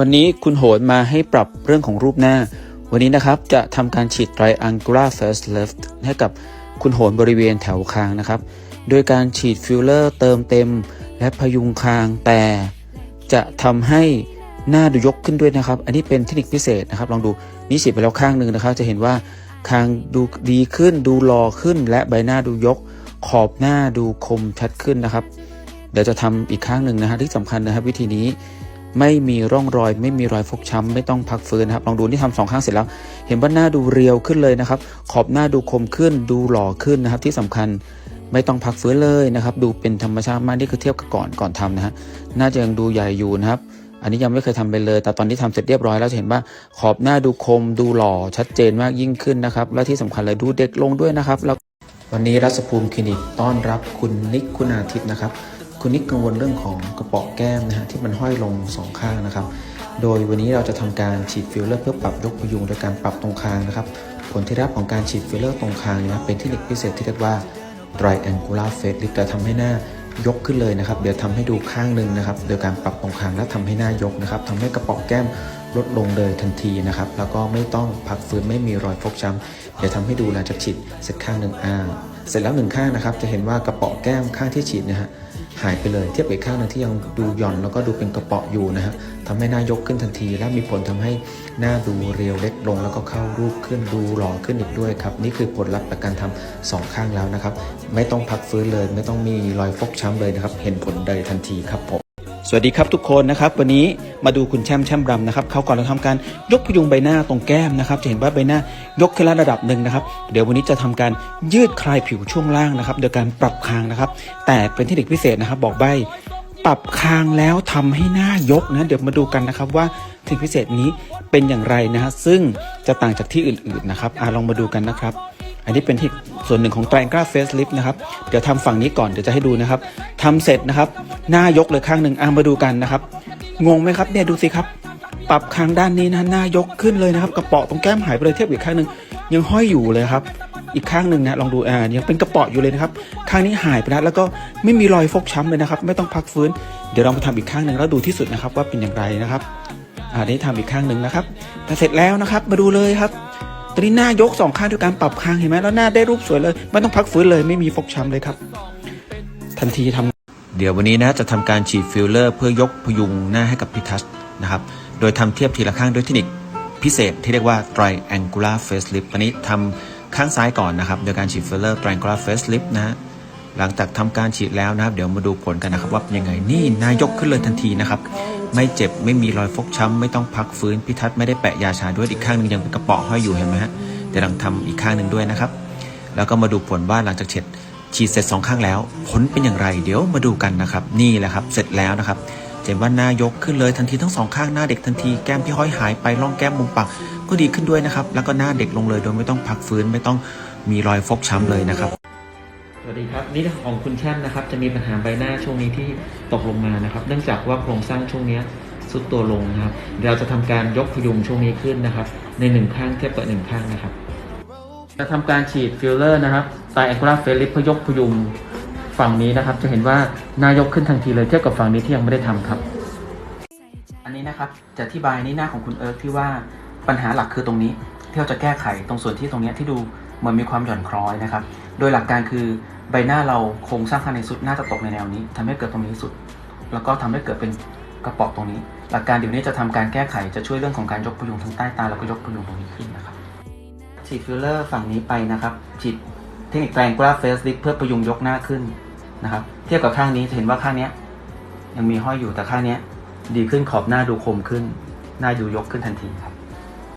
วันนี้คุณโหนมาให้ปรับเรื่องของรูปหน้า วันนี้นะครับจะทำการฉีด Triangular Face Lift ให้กับคุณโหนบริเวณแถวคางนะครับ โดยการฉีดฟิลเลอร์เติมเต็ม และพยุงคางแต่จะทำให้หน้าดูยกขึ้นด้วยนะครับ อันนี้เป็นเทคนิคพิเศษนะครับ ลองดูนี่ฉีดไปแล้วข้างหนึ่งนะครับ จะเห็นว่าคางดูดีขึ้น ดูหล่อขึ้น และใบหน้าดูยก ขอบหน้าดูคมชัดขึ้นนะครับ เดี๋ยวจะทำอีกข้างหนึ่งนะฮะที่สำคัญนะครับวิธีนี้ ไม่มีร่องรอย ไม่มีรอยฟกช้ำไม่ต้องพักฟื้นนะครับลองดูนี่ทำสองข้างเสร็จแล้ว เห็นว่าหน้าดูเรียวขึ้นเลยนะครับ ขอบหน้าดูคมขึ้นดูหล่อขึ้นนะครับ ที่สำคัญไม่ต้องพักฟื้นเลยนะครับ ดูเป็นธรรมชาติมากนี่คือเทียบกับก่อนก่อนทำนะฮะน่าจะยังดูใหญ่อยู่นะครับ อันนี้ยังไม่เคยทำไปเลย แต่ตอนนี้ทำเสร็จเรียบร้อยแล้วจะเห็นว่าขอบหน้าดูคม ดูหล่อชัดเจนมากยิ่งขึ้นนะครับ และที่สำคัญเลยดูเด็กลงด้วยนะครับแล้ววันนี้รัศภูมิคลินิกต้อนรับคุณนิกคุณอาทิตย์นะครับ คุณนิกกังวลเรื่องของกระป๋องแก้มนะฮะที่มันห้อยลงสองข้างนะครับ โดยวันนี้เราจะทำการฉีดฟิลเลอร์เพื่อปรับยกพยุงโดยการปรับตรงคางนะครับ ผลที่ได้รับของการฉีดฟิลเลอร์ตรงคางนะเป็นเทคนิคพิเศษที่เรียกว่า triangular face lift จะทำให้หน้ายกขึ้นเลยนะครับ เดี๋ยวทำให้ดูข้างหนึ่งนะครับ โดยการปรับตรงคางและทำให้หน้ายกนะครับทำให้กระป๋องแก้มลดลงเลยทันทีนะครับ แล้วก็ไม่ต้องพักฟื้นไม่มีรอยฟกช้ำเดี๋ยวทำให้ดูหลังจากฉีดเสร็จข้างหนึ่งอ่าเสร็จแล้วหนึ่งข้างนะครับ จะเห็นว่ากระป๋อแก้มข้างที่ฉีดนะฮะ หายไปเลยเทียบกับข้างนึงที่ยังดูหย่อนแล้วก็ดูเป็นกระเปาะอยู่นะฮะทำให้หน้ายกขึ้นทันที และมีผลทำให้หน้าดูเรียวเล็กลง แล้วก็เข้ารูปขึ้นดูหล่อขึ้นอีกด้วยครับนี่คือผลลัพธ์จากการทำสองข้างแล้วนะครับ ไม่ต้องพักฟื้นเลย ไม่ต้องมีรอยฟกช้ำเลยนะครับ เห็นผลเลยทันทีครับผม สวัสดีครับทุกคนนะครับ วันนี้มาดูคุณแช่มแช่มรำนะครับเขาก่อนเราทำการยกพยุงใบหน้าตรงแก้มนะครับ จะเห็นว่าใบหน้ายกขึ้นระดับหนึ่งนะครับ เดี๋ยววันนี้จะทำการยืดคลายผิวช่วงล่างนะครับ โดยการปรับคางนะครับ แต่เป็นเทคนิคพิเศษนะครับ บอกใบปรับคางแล้วทำให้หน้ายกนะเดี๋ยวมาดูกันนะครับว่าเทคนิคพิเศษนี้เป็นอย่างไรนะฮะซึ่งจะต่างจากที่อื่นๆนะครับอะลองมาดูกันนะครับ อันนี้เป็นที่ส่วนหนึ่งของ Triangular Face Lift นะครับ เดี๋ยวทำฝั่งนี้ก่อนเดี๋ยวจะให้ดูนะครับทำเสร็จนะครับ หน้ายกเลยข้างหนึ่งอะมาดูกันนะครับ งงไหมครับเนี่ยดูสิครับ ปรับคางด้านนี้นะหน้ายกขึ้นเลยนะครับ กระเป๋อตรงแก้มหายไปเลยเทียบกับอีกข้างหนึ่งยังห้อยอยู่เลยครับ อีกข้างหนึ่งนะลองดูอ่ายังเป็นกระเป๋ออยู่เลยนะครับ ข้างนี้หายไปแล้วแล้วก็ไม่มีรอยฟกช้ำเลยนะครับ ไม่ต้องพักฟื้น เดี๋ยวเรามาทำอีกข้างหนึ่งแล้วดูที่สุดนะครับว่าเป็นอย่างไรนะครับอ่านี้ทำอีกข้างหนึ่งนะครับแต่เสร็จแล้วนะครับ มาดูเลยครับ ตอนนี้หน้ายกสองข้างด้วยการปรับคางเห็นไหมแล้วหน้าได้รูปสวยเลยไม่ต้องพักฟื้นเลยไม่มีฟกช้ำเลยครับ ทันทีทำเดี๋ยววันนี้นะจะทำการฉีดฟิลเลอร์ เพื่อยกพยุงหน้าให้กับพี่ทัชนะครับโดยทำเทียบทีละข้างด้วยเทคนิคพิเศษที่เรียกว่า triangular face lift วันนี้ทำข้างซ้ายก่อนนะครับ โดยการฉีดฟิลเลอร์ triangular face lift นะฮะหลังจากทำการฉีดแล้วนะครับ เดี๋ยวมาดูผลกันนะครับว่าเป็นยังไงนี่นายกขึ้นเลยทันทีนะครับ ไม่เจ็บไม่มีรอยฟกช้ำไม่ต้องพักฟื้นพิทัศน์ไม่ได้แปะยาชาด้วยอีกข้างหนึ่งยังเป็นกระป๋อห้อยอยู่เห็นไหมฮะเดี๋ยวหลังทำอีกข้างหนึ่งด้วยนะครับ แล้วก็มาดูผลว่าหลังจากเฉีดฉีดเสร็จสองข้างแล้ว ผลเป็นอย่างไร เดี๋ยวมาดูกันนะครับ นี่แหละครับ เสร็จแล้วนะครับเห็นว่าหน้ายกขึ้นเลยทันทีทั้งสองข้างหน้าเด็กทันทีแก้มที่ห้อยหายไปร่องแก้มมุมปากก็ดีขึ้นด้วยนะครับ แล้วก็หน้าเด็กลงเลยโดยไม่ต้องพักฟื้นไม่ต้องมีรอยฟกช้ำเลยนะครับ สวัสดีครับนี่ของคุณแช่มนะครับ จะมีปัญหาใบหน้าช่วงนี้ที่ตกลงมานะครับ เนื่องจากว่าโครงสร้างช่วงนี้สุดตัวลงนะครับ เราจะทำการยกพยุงช่วงนี้ขึ้นนะครับ ในหนึ่งข้างเทียบกับหนึ่งข้างนะครับ จะทำการฉีดฟิลเลอร์นะครับไตแองกุลาเฟลิปเพื่อยกพยุงฝั่งนี้นะครับ จะเห็นว่าหน้ายกขึ้นทันทีเลยเทียบกับฝั่งนี้ที่ยังไม่ได้ทำครับ อันนี้นะครับจะอธิบายนี่หน้าของคุณเอิร์กที่ว่าปัญหาหลักคือตรงนี้ที่เราจะแก้ไขตรงส่วนที่ตรงนี้ที่ดูเหมือนมีความหย่อนคล้อยนะครับ โดยหลักการคือ ใบหน้าเราโครงสร้างข้างในสุดน่าจะตกในแนวนี้ทำให้เกิดตรงนี้สุด แล้วก็ทำให้เกิดเป็นกระป๋อตรงนี้ หลักการเดี๋ยวนี้จะทำการแก้ไขจะช่วยเรื่องของการยกพยุงทางใต้ตาแล้วก็ยกพยุงตรงนี้ขึ้นนะครับฉีดฟิลเลอร์ฝั่งนี้ไปนะครับฉีดเทคนิคแกรนกราฟเฟสลิฟเพื่อพยุงยกหน้าขึ้นนะครับเทียบกับข้างนี้จะเห็นว่าข้างนี้ยังมีห้อยอยู่แต่ข้างนี้ดีขึ้นขอบหน้าดูคมขึ้น หน้าดูยกขึ้นทันทีครับ